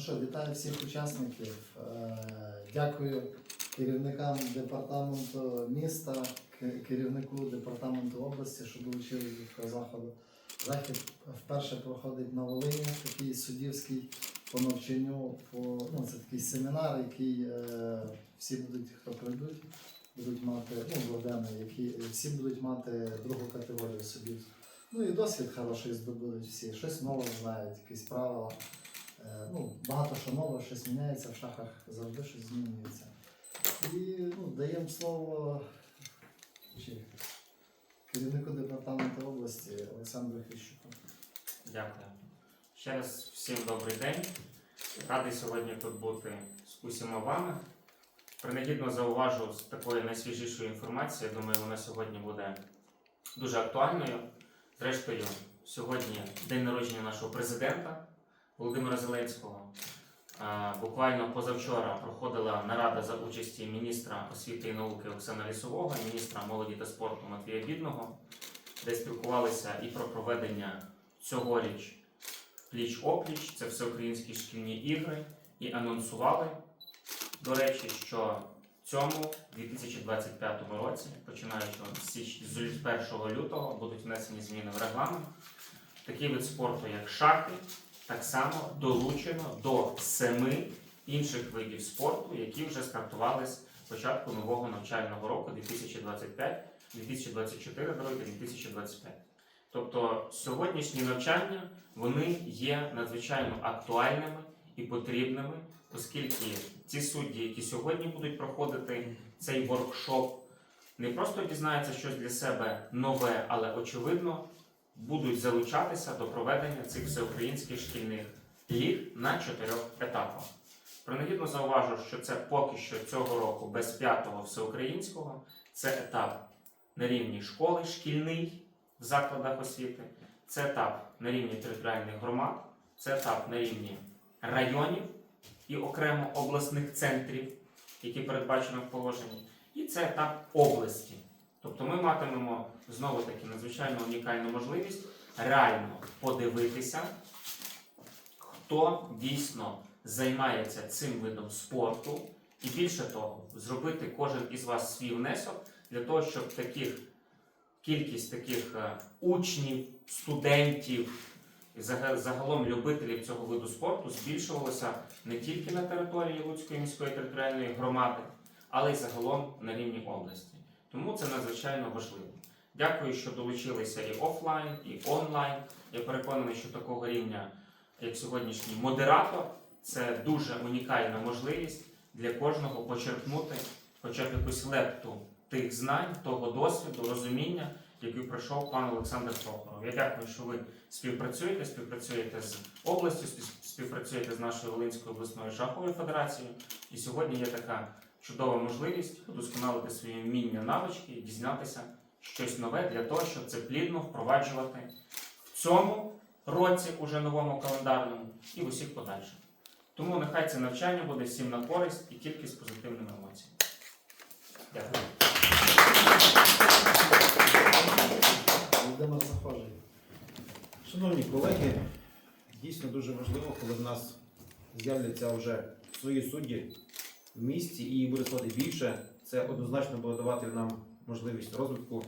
Ну що, вітаю всіх учасників. Е, Дякую керівникам департаменту міста, керівнику департаменту області, що долучили до цього заходу. Захід вперше проходить на Волині, такий суддівський по навчанню. По, ну, це такий семінар, який е, всі будуть, хто прийдуть, будуть мати, ну, Богдани, які всі будуть мати другу категорію суддівську. Ну і досвід хороший здобудуть всі, щось нове знають, якісь правила. Е, Ну, багато що нове, щось міняється, в шахах завжди щось змінюється. І ну, даємо слово чи, керівнику департаменту області Олександру Хріщуку. Дякую. Ще раз всім добрий день. Радий сьогодні тут бути з усіма вами. Принагідно зауважу з такої найсвіжішої інформації. Думаю, вона сьогодні буде дуже актуальною. Зрештою, сьогодні день народження нашого президента Володимира Зеленського. Буквально позавчора проходила нарада за участі міністра освіти і науки Оксана Лісового, міністра молоді та спорту Матвія Бідного, де спілкувалися і про проведення цьогоріч пліч-опліч, це всеукраїнські шкільні ігри, і анонсували, до речі, що в цьому 2025 році, починаючи з з 1 лютого, будуть внесені зміни в регламент. Такий вид спорту, як шахи, так само долучено до семи інших видів спорту, які вже стартували з початку нового навчального року 2025, 2024 дороги, 2025. Тобто сьогоднішні навчання вони є надзвичайно актуальними і потрібними, оскільки ці судді, які сьогодні будуть проходити цей воркшоп, не просто дізнаються щось для себе нове, але очевидно будуть залучатися до проведення цих всеукраїнських шкільних ліг на чотирьох етапах. Принагідно зауважу, що це поки що цього року без п'ятого всеукраїнського. Це етап на рівні школи, шкільний в закладах освіти, це етап на рівні територіальних громад, це етап на рівні районів і окремо обласних центрів, які передбачено в положенні, і це етап області. Тобто ми матимемо знову таки надзвичайно унікальну можливість реально подивитися, хто дійсно займається цим видом спорту, і більше того, зробити кожен із вас свій внесок для того, щоб таких кількість таких е, учнів, студентів і загалом любителів цього виду спорту збільшувалося не тільки на території Луцької міської територіальної громади, але й загалом на рівні області. Тому це надзвичайно важливо. Дякую, що долучилися і офлайн, і онлайн. Я переконаний, що такого рівня, як сьогоднішній модератор, це дуже унікальна можливість для кожного почерпнути хоча б якусь лепту тих знань, того досвіду, розуміння, який пройшов пан Олександр Прохоров. Я дякую, що ви співпрацюєте, співпрацюєте з областю, співпрацюєте з нашою Волинською обласною шаховою федерацією. І сьогодні є така чудова можливість удосконалити свої вміння, навички дізнатися щось нове для того, щоб це плідно впроваджувати в цьому році, уже новому календарному, і в усіх подальших. Тому нехай це навчання буде всім на користь і тільки з позитивними емоціями. Дякую. Володимир Захожий. Шановні колеги, дійсно дуже важливо, коли в нас з'являться вже свої судді в місті і буде ставати більше. Це однозначно буде давати нам можливість розвитку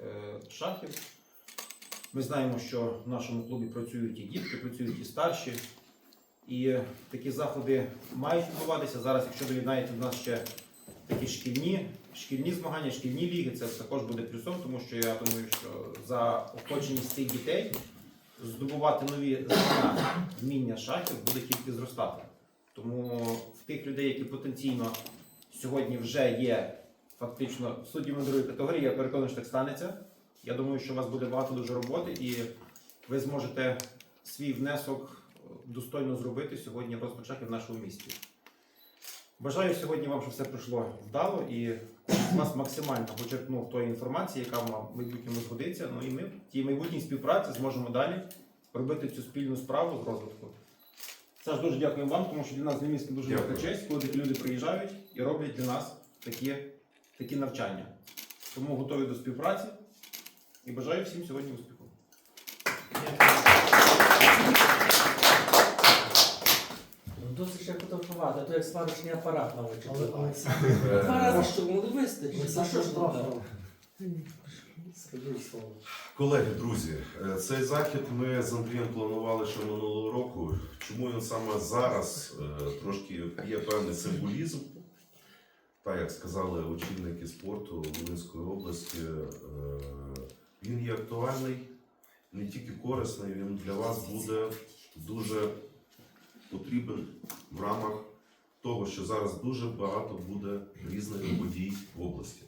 е, шахів. Ми знаємо, що в нашому клубі працюють і дітки, працюють і старші. І такі заходи мають відбуватися. Зараз, якщо доєднаєте до нас ще такі шкільні, шкільні змагання, шкільні ліги, це також буде плюсом, тому що я думаю, що за охоченість цих дітей здобувати нові знання, вміння шахів буде тільки зростати. Тому в тих людей, які потенційно сьогодні вже є фактично суддями другої категорії, я переконаний, що так станеться. Я думаю, що у вас буде багато дуже роботи, і ви зможете свій внесок достойно зробити сьогодні в розвиток в нашому місті. Бажаю сьогодні вам, щоб все пройшло вдало і вас максимально почерпнув тої інформації, яка вам в майбутньому згодиться. Ну і ми в тій майбутній співпраці зможемо далі робити цю спільну справу з розвитку. Саш, дуже дякую вам, тому що для нас Львівська дуже велика честь, коли такі люди приїжджають і роблять для нас такі, такі навчання. Тому готові до співпраці і бажаю всім сьогодні успіху. то як сварочний апарат на очі. Але впливає. Олександр, Е, Два рази що ну вистачить. За що ж скажіть слово. Колеги, друзі, е, цей захід ми з Андрієм планували ще минулого року. Чому він саме зараз е, трошки є певний символізм? Так, як сказали очільники спорту Волинської області, е, він є актуальний, не тільки корисний, він для вас буде дуже потрібен в рамах того, що зараз дуже багато буде різних подій в області,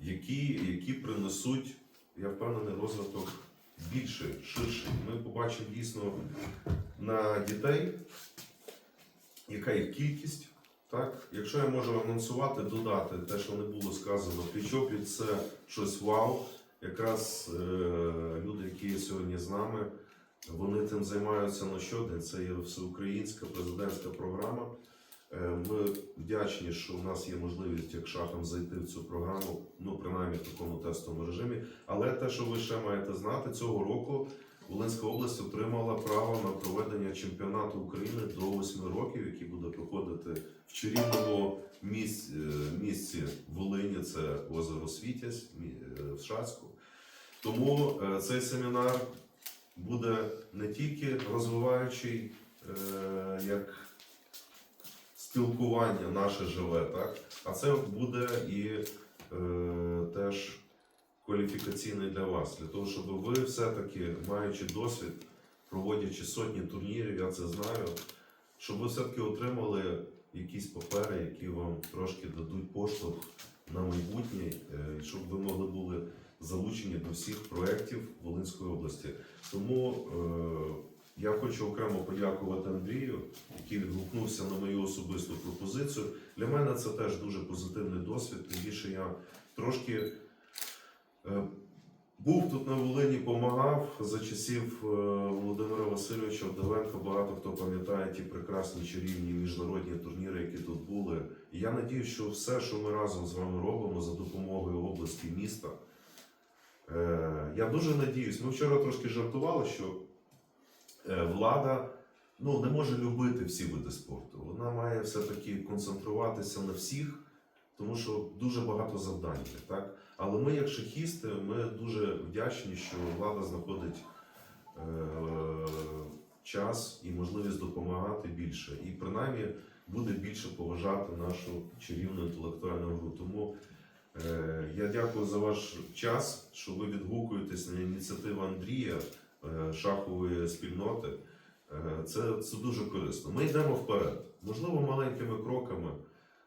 які, які принесуть я впевнений, розвиток більший, ширший. Ми побачимо дійсно на дітей, яка їх кількість. Так? Якщо я можу анонсувати, додати те, що не було сказано, пліч-опліч це щось вау. Якраз е, люди, які сьогодні з нами, вони тим займаються на щодень. Це є всеукраїнська президентська програма. Е, Ми вдячні, що у нас є можливість як шахом зайти в цю програму, ну принаймні в такому тестовому режимі. Але те, що ви ще маєте знати, цього року Волинська область отримала право на проведення чемпіонату України до 8 років, який буде проходити в чарівному місці, місці Волині, це озеро Світязь е, в Шацьку. Тому е, цей семінар буде не тільки розвиваючий, е, як спілкування наше живе, так? а це буде і е, теж кваліфікаційний для вас, для того, щоб ви все-таки, маючи досвід, проводячи сотні турнірів, я це знаю, щоб ви все-таки отримали якісь папери, які вам трошки дадуть поштовх на майбутнє, е, щоб ви могли були залучені до всіх проєктів Волинської області. Тому е, я хочу окремо подякувати Андрію, який відгукнувся на мою особисту пропозицію. Для мене це теж дуже позитивний досвід. Тим більше я трошки е, був тут на Волині, помагав за часів е, Володимира Васильовича Вдовенка. Багато хто пам'ятає ті прекрасні чарівні міжнародні турніри, які тут були. І я надію, що все, що ми разом з вами робимо за допомогою області міста. е, Я дуже надіюсь, ми вчора трошки жартували, що влада ну, не може любити всі види спорту. Вона має все-таки концентруватися на всіх, тому що дуже багато завдань. Так? Але ми, як шахісти, ми дуже вдячні, що влада знаходить е, час і можливість допомагати більше. І принаймні буде більше поважати нашу чарівну інтелектуальну гру. Тому е, я дякую за ваш час, що ви відгукуєтесь на ініціативу Андрія е, шахової спільноти. Е, Це, це дуже корисно. Ми йдемо вперед. Можливо, маленькими кроками.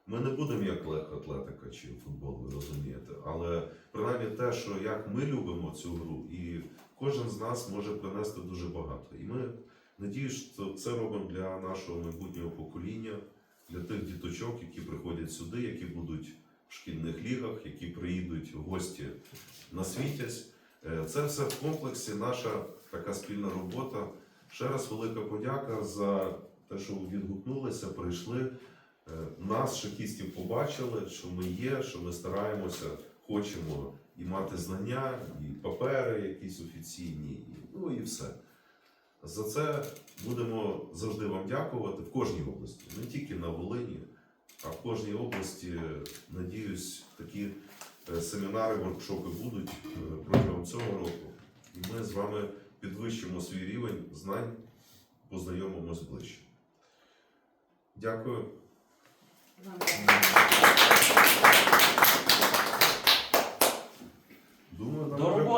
Ми не будемо як легкоатлетика чи футбол, ви розумієте. Але принаймні те, що як ми любимо цю гру, і кожен з нас може принести дуже багато. І ми надіюсь, що це робимо для нашого майбутнього покоління, для тих діточок, які приходять сюди, які будуть в шкільних лігах, які приїдуть в гості на світязь. Е, Це все в комплексі наша така спільна робота. Ще раз велика подяка за те, що ви відгукнулися, прийшли. Е, Нас, шахістів, побачили, що ми є, що ми стараємося, хочемо і мати знання, і папери якісь офіційні, і, ну і все. За це будемо завжди вам дякувати в кожній області, не тільки на Волині, а в кожній області, надіюсь, такі е, семінари, воркшопи будуть е, протягом цього року. І ми з вами підвищимо свій рівень знань, познайомимось ближче. Дякую. Думаю, роботи!